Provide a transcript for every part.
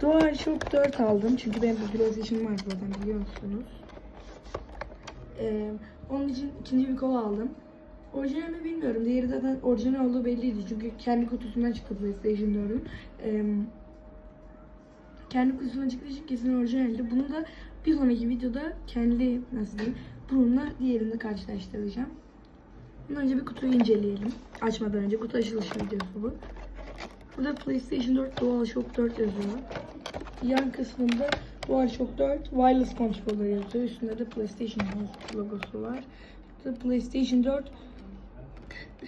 DualShock 4 aldım. Çünkü benim bir PlayStation var zaten biliyorsunuz. Ee, onun için ikinci bir kol aldım. Orijinal mi bilmiyorum. Diğeri zaten orijinal olduğu belliydi. Çünkü kendi kutusundan çıktı PlayStation 4'ün. Ee, kendi kutusundan çıktığı için kesin orijinaldi. Bunu da bir sonraki videoda kendi nasıl diyeyim bununla diğerini karşılaştıracağım. Bundan önce bir kutuyu inceleyelim. Açmadan önce kutu açılışı videosu bu. Burada PlayStation 4 DualShock 4 yazıyor. Yan kısmında DualShock 4 Wireless Controller yazıyor. Üstünde de PlayStation logosu var. Burada PlayStation 4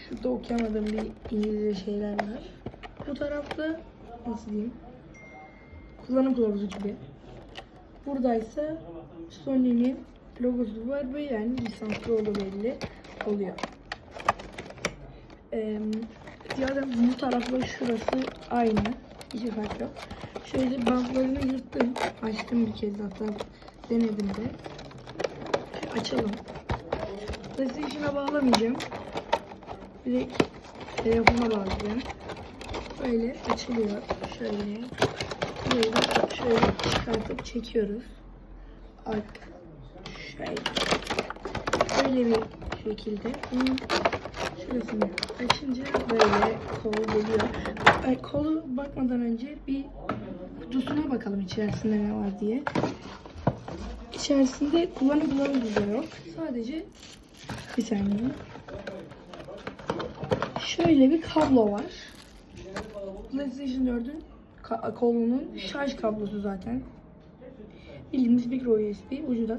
Şurada okuyamadığım bir İngilizce şeyler var. Bu tarafta nasıl diyeyim? Kullanım kılavuzu gibi. Buradaysa Sony'nin logosu var ve yani lisanslı olduğu belli oluyor. Ee, zaten bu tarafla şurası aynı. Hiçbir fark yok. Şöyle bantlarını yırttım. Açtım bir kez hatta denedim de. Şöyle açalım. PlayStation'a bağlamayacağım. Direkt telefona bağlayacağım. Böyle açılıyor. Şöyle. Burayı şöyle çıkartıp çekiyoruz. Ark. Şöyle. Böyle bir şekilde. Bunun şurasını açınca kolu geliyor. Ay, kolu bakmadan önce bir kutusuna bakalım içerisinde ne var diye. İçerisinde kullanım kılavuzu da yok. Sadece bir saniye. Şöyle bir kablo var. PlayStation 4'ün ka- kolunun şarj kablosu zaten. Bildiğimiz micro USB, ucu da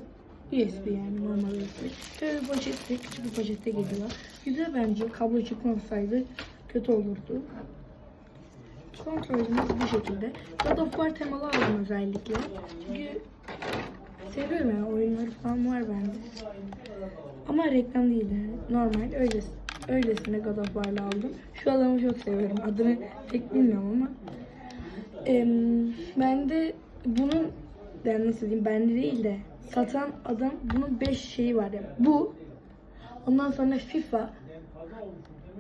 USB yani normal USB. Şöyle bir poşette, küçük bir poşette geliyor. Güzel bence. Kablo çıkmasaydı kötü olurdu. Kontrolümüz bu şekilde. God of War temalı aldım özellikle. Çünkü seviyorum yani oyunları falan var bende. Ama reklam değil yani. Normal öylesi. Öylesine God of War'la aldım. Şu adamı çok seviyorum. Adını pek bilmiyorum ama. Em, ben de bunun ben nasıl diyeyim bende değil de satan adam bunun 5 şeyi var ya. Bu ondan sonra FIFA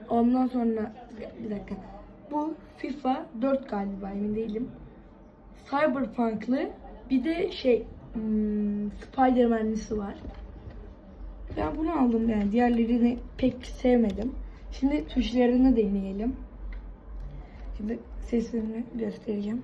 ondan sonra bir dakika. Bu FIFA 4 galiba emin değilim. Cyberpunk'lı bir de şey hmm, Spider-Man'lisi var. Ben bunu aldım yani. Diğerlerini pek sevmedim. Şimdi tuşlarını deneyelim. Şimdi seslerini göstereceğim.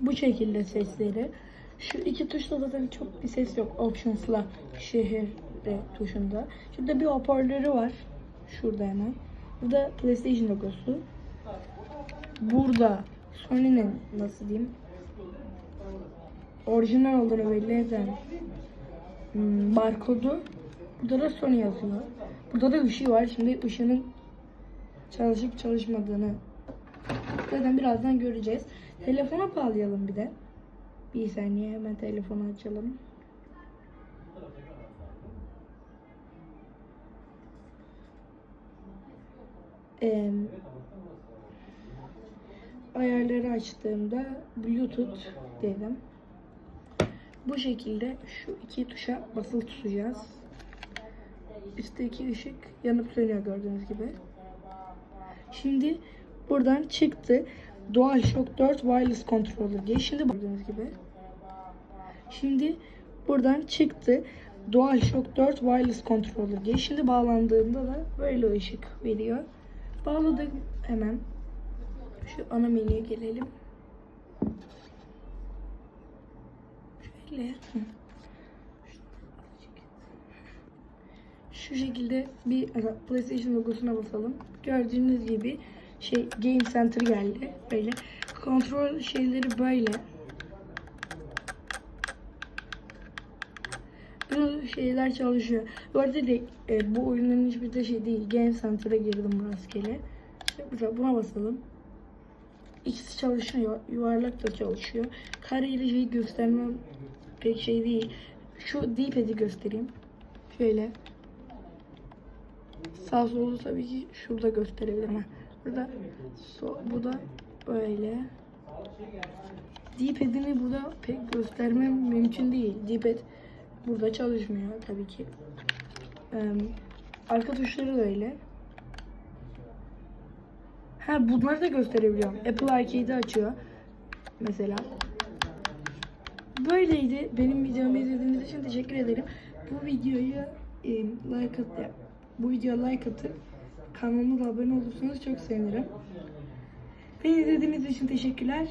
Bu şekilde sesleri. Şu iki tuşta zaten çok bir ses yok. Options'la şehir de tuşunda. Şurada bir hoparlörü var. Şurada hemen. Burada PlayStation logosu. Burada Sony'nin nasıl diyeyim orijinal olduğunu belli eden hmm, barkodu. Burada da Sony yazıyor. Burada da ışığı var. Şimdi ışığının çalışıp çalışmadığını zaten birazdan göreceğiz. Telefona bağlayalım bir de. Bir saniye hemen telefonu açalım. Ee, ayarları açtığımda Bluetooth dedim. Bu şekilde şu iki tuşa basılı tutacağız. Üstteki ışık yanıp sönüyor gördüğünüz gibi. Şimdi buradan çıktı. DualShock 4 Wireless Controller diye. Şimdi gördüğünüz gibi. Şimdi buradan çıktı. DualShock 4 Wireless Controller diye. Şimdi bağlandığında da böyle ışık veriyor. Bağladık hemen. Şu ana menüye gelelim. Şöyle. Şu şekilde bir PlayStation logosuna basalım. Gördüğünüz gibi şey Game Center geldi. Böyle kontrol şeyleri böyle. Bu şeyler çalışıyor. Bu arada de, e, bu oyunun hiçbir de şey değil. Game Center'a girdim rastgele. Mesela buna basalım. ikisi çalışıyor. Yuvarlak da çalışıyor. Kare ile şeyi göstermem pek şey değil. Şu D-pad'i göstereyim. Şöyle. Sağ solu tabii ki şurada gösterebilirim. Ha. Burada so, bu da böyle. D-pad'ini burada pek göstermem mümkün değil. D-pad burada çalışmıyor tabii ki. Ee, arka tuşları da öyle. Ha bunları da gösterebiliyorum. Apple Arcade'i açıyor. Mesela. Böyleydi. Benim videomu izlediğiniz için teşekkür ederim. Bu videoyu e, like at bu videoya like atıp kanalıma da abone olursanız çok sevinirim. Beni izlediğiniz için teşekkürler.